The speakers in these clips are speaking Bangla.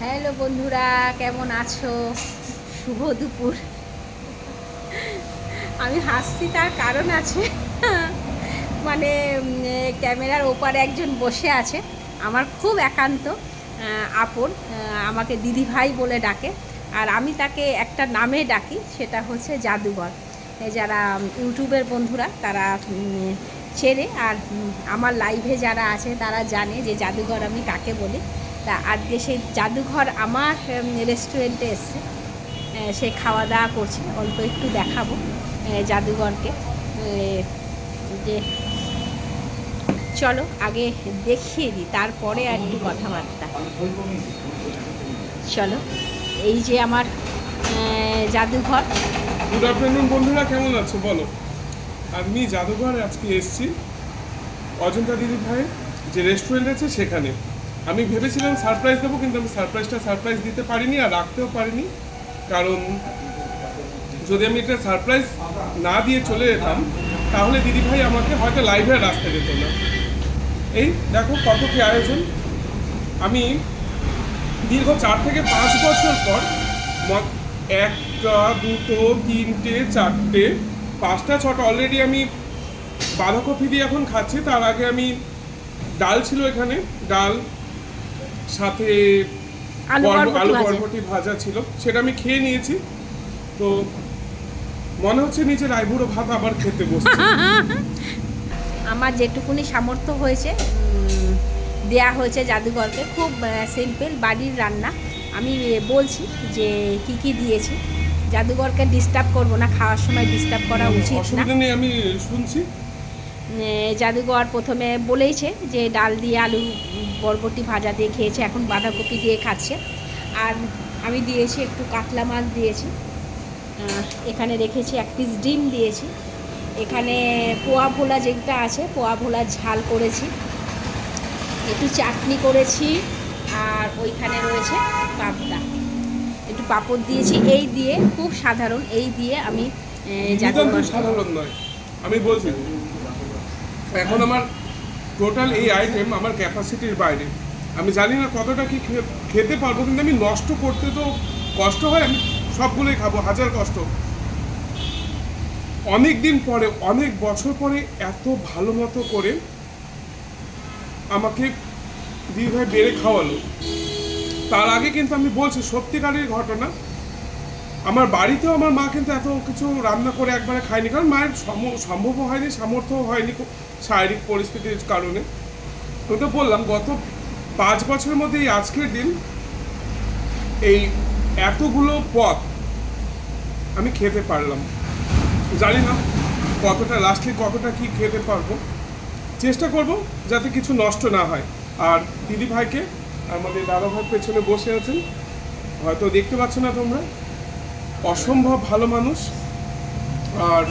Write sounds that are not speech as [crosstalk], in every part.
হ্যালো বন্ধুরা, কেমন আছো? শুভ দুপুর। আমি হাসছি, তার কারণ আছে। মানে ক্যামেরার ওপারে একজন বসে আছে। আমার খুব একান্ত আপন আমাকে দিদি ভাই বলে ডাকে। আর আমি তাকে একটা নামে ডাকি, সেটা হচ্ছে জাদুঘর। যারা ইউটিউবের বন্ধুরা, তারা চেনে। আর আমার লাইভে যারা আছে, তারা জানে যে জাদুঘর আমি কাকে বলি। তা আজকে সেই জাদুঘর আমার রেস্টুরেন্টে এসছে সে খাওয়া দাওয়া করছে। অল্প একটু দেখাবো জাদুঘরকে। যে, চলো আগে দেখিয়ে দিই, তারপরে আর একটু কথাবার্তা। চলো, এই যে আমার জাদুঘর। গুড আফটারনুন বন্ধুরা, কেমন আছো? বলো। আমি জাদুঘর আজকে এসেছি, অজন্তা দিদি ভাই যে রেস্টুরেন্ট আছে সেখানে। আমি ভেবেছিলাম সারপ্রাইজ দেবো, কিন্তু আমি সারপ্রাইজটা সারপ্রাইজ দিতে পারিনি আর রাখতেও পারিনি। কারণ যদি আমি এটা সারপ্রাইজ না দিয়ে চলে যেতাম, তাহলে দিদি ভাই আমাকে হয়তো লাইভে রাস্তা দিত না। এই দেখো কত কি আয়োজন। আমি দীর্ঘ চার থেকে পাঁচ বছর পর একটা, দুটো, তিনটে, চারটে, পাঁচটা, ছটা অলরেডি আমি বাঁধাকপি দিয়ে এখন খাচ্ছি। তার আগে আমি ডাল ছিল এখানে, ডাল সাথে আলু বরব- বরবটি ভাজা। ছিল। সেটা আমি খেয়ে নিয়েছি। তো মনে হচ্ছে নিজের আইবুড়ো ভাত আবার খেতে বসছি। [laughs] আমার যেটুকুনি সামর্থ্য হয়েছে দেয়া হয়েছে জাদুঘরকে খুব সিম্পল বাড়ির রান্না। আমি বলছি যে কি কি দিয়েছি। জাদুঘরকে ডিস্টার্ব করব না খাওয়ার সময় ডিস্টার্ব করা উচিত না। আমি শুনছি। জাদুঘর প্রথমে বলেইছে যে ডাল দিয়ে আলু বরবটি ভাজা দিয়ে খেয়েছে এখন বাঁধাকপি দিয়ে খাচ্ছে। আর আমি দিয়েছি একটু কাতলা মাছ দিয়েছি। এখানে রেখেছি এক পিস ডিম দিয়েছি। এখানে পোয়া ভোলা যেটা আছে পোয়া ভোলা ঝাল করেছি। একটু চাটনি করেছি আর ওইখানে রয়েছে পাবদা। একটু পাঁপড় দিয়েছি এই দিয়ে খুব সাধারণ এই দিয়ে আমি জাদুঘর সাধারণ নয়। আমি বলছি এখন আমার টোটাল এই আইটেম আমার ক্যাপাসিটির বাইরে। আমি জানি না কতটা কি খেতে পারব, কিন্তু আমি নষ্ট করতে তো কষ্ট হয়, আমি সবগুলোই খাব, হাজার কষ্ট। অনেক দিন পরে, অনেক বছর পরে এত ভালো মতো করে আমাকে দিদি ভাই বেড়ে খাওয়ালো। তার আগে কিন্তু আমি বলছি, সত্যিকারের ঘটনা আমার বাড়িতেও আমার মা কিন্তু এত কিছু রান্না করে একবারে খায়নি, কারণ মায়ের সম- সম্ভবও হয়নি, সামর্থ্যও হয়নি শারীরিক পরিস্থিতির কারণে। তো বললাম, গত পাঁচ বছরের মধ্যে এই আজকের দিন, এই এতগুলো পথ আমি খেতে পারলাম। জানি না কতটা লাস্টলি কতটা কি খেতে পারব। চেষ্টা করব যাতে কিছু নষ্ট না হয়। আর দিদি ভাইকে আমাদের দাদা ভাই পেছনে বসে আছেন, হয়তো দেখতে পাচ্ছ না তোমরা। অসম্ভব ভালো মানুষ। আর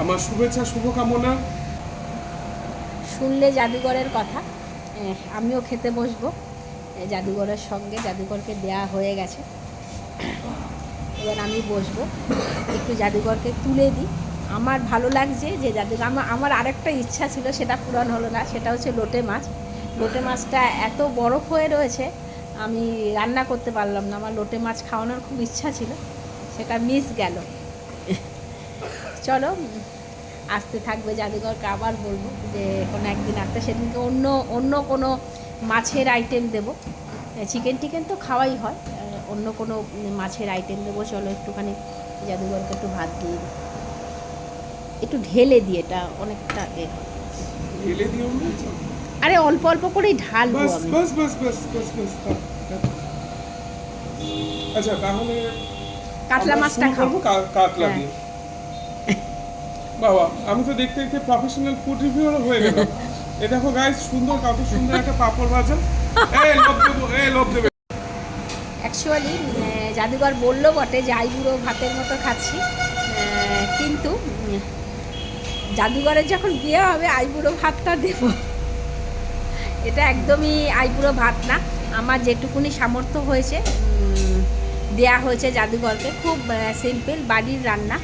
আমার শুভেচ্ছা, শুভকামনা। শুনলে জাদুঘরের কথা। আমিও খেতে বসবো। জাদুঘরের সঙ্গে জাদুঘরকে দেয়া হয়ে গেছে। এবার আমি বসবো। একটু জাদুঘরকে তুলে দিই। আমার ভালো লাগছে যে জাদুঘর আমার আমার আরেকটা ইচ্ছা ছিল, সেটা পূরণ হলো না। সেটা হচ্ছে লোটে মাছ। লোটে মাছটা এত বরফ হয়ে রয়েছে, আমি রান্না করতে পারলাম না। আমার লোটে মাছ খাওয়ানোর খুব ইচ্ছা ছিল। সেটা মিস গেল চলো আসতে থাকবে জাদুঘরকে আবার বলব যে কোনো একদিন আসতে সেদিনকে অন্য অন্য কোনো মাছের আইটেম দেবো চিকেন টিকেন তো খাওয়াই হয় অন্য কোনো মাছের আইটেম দেবো চলো একটুখানি জাদুঘরকে একটু ভাত দিয়ে দিই একটু ঢেলে দিই এটা অনেকটা হয়। ঢেলে আরে অল্প অল্প করেই ঢালবো আমি থাক। আচ্ছা তাহলে কাতলা মাছটা খাব কাতলা হ্যাঁ। দিয়ে। বাবা আমি তো দেখতে দেখতে প্রফেশনাল ফুড রিভিউয়ার হয়ে গেলাম। এ দেখো গাইস সুন্দর কত সুন্দর একটা পাপড় ভাজা। এই লোভ দেবো এই লোভ দেবে। অ্যাকচুয়ালি জাদুঘর বলল বটে যে আইবুড়ো ভাতের মতো খাচ্ছি। কিন্তু উম, জাদুঘরের যখন বিয়ে হবে আইবুড়ো ভাতটা দেব। এটা একদমই আইবুড়ো ভাত না। আমার যেটুকুনি সামর্থ্য হয়েছে দেয়া হয়েছে জাদুঘরকে। খুব সিম্পল বাড়ির রান্না।